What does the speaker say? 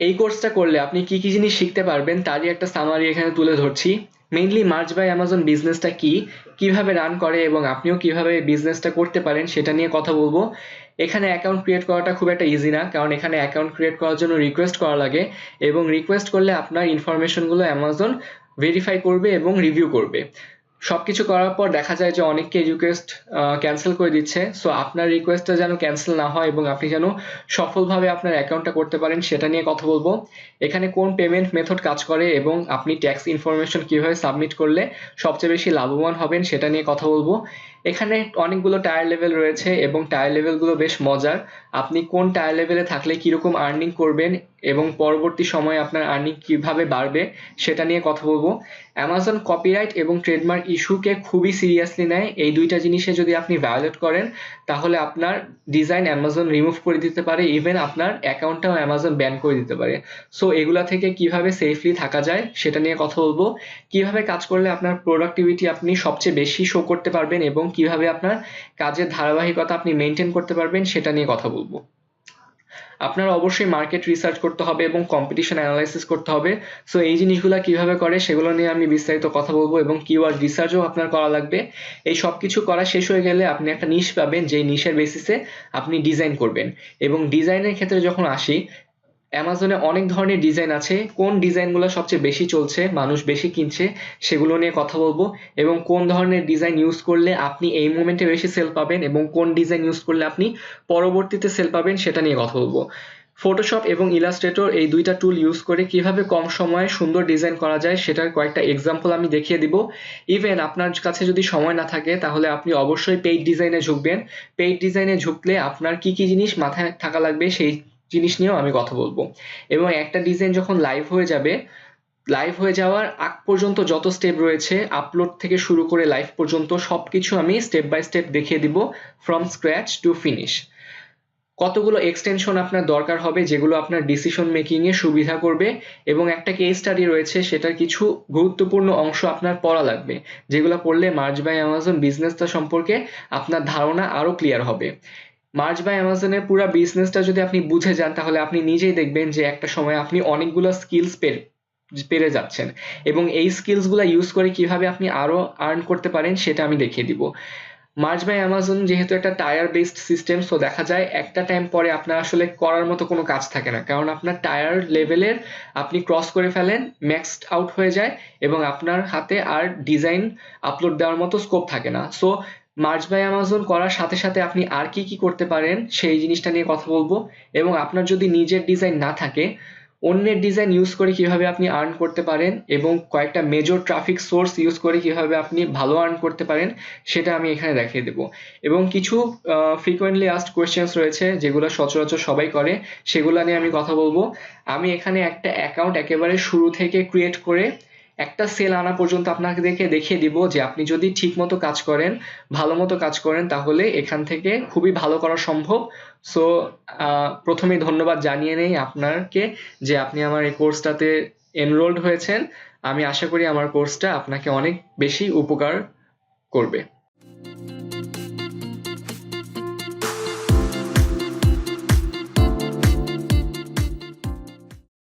এই কোর্সটা করলে আপনি কি কি জিনিস শিখতে পারবেন তারই একটা সামারি এখানে তুলে ধরছি। মেইনলি মার্চ বাই অ্যামাজন বিজনেসটা কি, কীভাবে রান করে এবং আপনিও কীভাবে বিজনেসটা করতে পারেন সেটা নিয়ে কথা বলব। এখানে অ্যাকাউন্ট ক্রিয়েট করাটা খুব একটা ইজি না, কারণ এখানে অ্যাকাউন্ট ক্রিয়েট করার জন্য রিকোয়েস্ট করা লাগে এবং রিকোয়েস্ট করলে আপনার ইনফরমেশনগুলো অ্যামাজন ভেরিফাই করবে এবং রিভিউ করবে। সব কিছু করার পর দেখা যায় যে অনেককে রিকোয়েস্ট ক্যান্সেল করে দিচ্ছে। সো আপনার রিকোয়েস্টটা যেন ক্যান্সেল না হয় এবং আপনি যেন সফলভাবে আপনার অ্যাকাউন্টটা করতে পারেন, সেটা নিয়ে কথা বলব। এখানে কোন পেমেন্ট মেথড কাজ করে এবং আপনি ট্যাক্স ইনফরমেশন কীভাবে সাবমিট করলে সবচেয়ে বেশি লাভবান হবেন, সেটা নিয়ে কথা বলব। এখানে অনেকগুলো টায়ার লেভেল রয়েছে এবং টায়ার লেভেলগুলো বেশ মজার। আপনি কোন টায়ার লেভেলে থাকলে কীরকম আর্নিং করবেন এবং পরবর্তী সময়ে আপনার আর্নিং কীভাবে বাড়বে, সেটা নিয়ে কথা বলব। অ্যামাজন কপিরাইট এবং ট্রেডমার্ক ইস্যুকে খুবই সিরিয়াসলি নেয়। এই দুইটা জিনিসে যদি আপনি ভায়োলেট করেন, তাহলে আপনার ডিজাইন অ্যামাজন রিমুভ করে দিতে পারে ইভেন আপনার অ্যাকাউন্টটাও অ্যামাজন ব্যান করে দিতে পারে। সো এগুলা থেকে কীভাবে সেফলি থাকা যায়, সেটা নিয়ে কথা বলব। কীভাবে কাজ করলে আপনার প্রোডাক্টিভিটি আপনি সবচেয়ে বেশি শো করতে পারবেন এবং কীভাবে আপনার কাজের ধারাবাহিকতা আপনি মেনটেন করতে পারবেন, সেটা নিয়ে কথা বলব। আপনার অবশ্যই মার্কেট রিসার্চ করতে হবে এবং কম্পিটিশন অ্যানালাইসিস করতে হবে। সো এই জিনিসগুলো কীভাবে করে সেগুলো নিয়ে আমি বিস্তারিত কথা বলব এবং কিওয়ার্ড রিসার্চও আপনার করা লাগবে। এই সব কিছু করা শেষ হয়ে গেলে আপনি একটা নিশ পাবেন, যেই নিশের বেসিসে আপনি ডিজাইন করবেন। এবং ডিজাইনের ক্ষেত্রে যখন আসি অ্যামাজনে অনেক ধরনের ডিজাইন আছে। কোন ডিজাইনগুলো সবচেয়ে বেশি চলছে, মানুষ বেশি কিনছে, সেগুলো নিয়ে কথা বলব। এবং কোন ধরনের ডিজাইন ইউজ করলে আপনি এই মুমেন্টে বেশি সেল পাবেন এবং কোন ডিজাইন ইউজ করলে আপনি পরবর্তীতে সেল পাবেন, সেটা নিয়ে কথা বলব। ফটোশপ এবং ইলাস্ট্রেটর এই দুইটা টুল ইউজ করে কীভাবে কম সময়ে সুন্দর ডিজাইন করা যায়, সেটার কয়েকটা এক্সাম্পল আমি দেখিয়ে দিব। ইভেন আপনার কাছে যদি সময় না থাকে, তাহলে আপনি অবশ্যই পেইড ডিজাইনে ঝুঁকবেন। পেইড ডিজাইনে ঝুঁকলে আপনার কি কি জিনিস মাথায় থাকা লাগবে, সেই জিনিস নিয়েও আমি কথা বলব। এবং একটা ডিজাইন যখন লাইভ হয়ে যাবে লাইভ হয়ে যাওয়ার আগ পর্যন্ত যত স্টেপ রয়েছে আপলোড থেকে শুরু করে লাইভ পর্যন্ত সব কিছু আমি স্টেপ বাই স্টেপ দেখিয়ে দিব ফ্রম স্ক্র্যাচ টু ফিনিশ কতগুলো এক্সটেনশন আপনার দরকার হবে, যেগুলো আপনার ডিসিশন মেকিংয়ে সুবিধা করবে এবং একটা কেস স্টাডি রয়েছে, সেটার কিছু গুরুত্বপূর্ণ অংশ আপনার পড়া লাগবে, যেগুলো পড়লে মার্চ বাই অ্যামাজন বিজনেসটা সম্পর্কে আপনার ধারণা আরও ক্লিয়ার হবে। মার্চ বাই অ্যামাজনের পুরো বিজনেসটা যদি আপনি বুঝে যান, তাহলে আপনি নিজেই দেখবেন যে একটা সময় আপনি অনেকগুলো স্কিলস পেয়ে পেরে যাচ্ছেন। এবং এই স্কিলসগুলো ইউজ করে কীভাবে আপনি আরও আর্ন করতে পারেন, সেটা আমি দেখিয়ে দিব। মার্চ বাই অ্যামাজন যেহেতু একটা টায়ার বেসড সিস্টেম সো দেখা যায় একটা টাইম পরে আপনার আসলে করার মতো কোনো কাজ থাকে না। কারণ আপনার টায়ার লেভেলের আপনি ক্রস করে ফেলেন ম্যাক্সড আউট হয়ে যায় এবং আপনার হাতে আর ডিজাইন আপলোড দেওয়ার মতো স্কোপ থাকে না। সো মার্চ বাই অ্যামাজন করার সাথে সাথে আপনি আর কি কি করতে পারেন সেই জিনিসটা নিয়ে কথা বলব এবং আপনার যদি নিজের ডিজাইন না থাকে, অন্যের ডিজাইন ইউজ করে কীভাবে আপনি আর্ন করতে পারেন এবং কয়েকটা মেজর ট্রাফিক সোর্স ইউজ করে কীভাবে আপনি ভালো আর্ন করতে পারেন, সেটা আমি এখানে দেখিয়ে দেবো। এবং কিছু ফ্রিকোয়েন্টলি আস্ট কোয়েশ্চেন্স রয়েছে যেগুলো সচরাচর সবাই করে, সেগুলো নিয়ে আমি কথা বলব। আমি এখানে একটা অ্যাকাউন্ট একেবারে শুরু থেকে ক্রিয়েট করে একটা সেল আনা পর্যন্ত আপনাকে দেখে, দেখিয়ে দিব যে আপনি যদি ঠিক মতো কাজ করেন ভালো মতো কাজ করেন, তাহলে এখান থেকে খুবই ভালো করা সম্ভব। সো প্রথমে ধন্যবাদ জানিয়ে নেই আপনাকে যে আপনি আমার এই কোর্সটাতে এনরোল্ড হয়েছেন। আমি আশা করি আমার কোর্সটা আপনাকে অনেক বেশি উপকার করবে।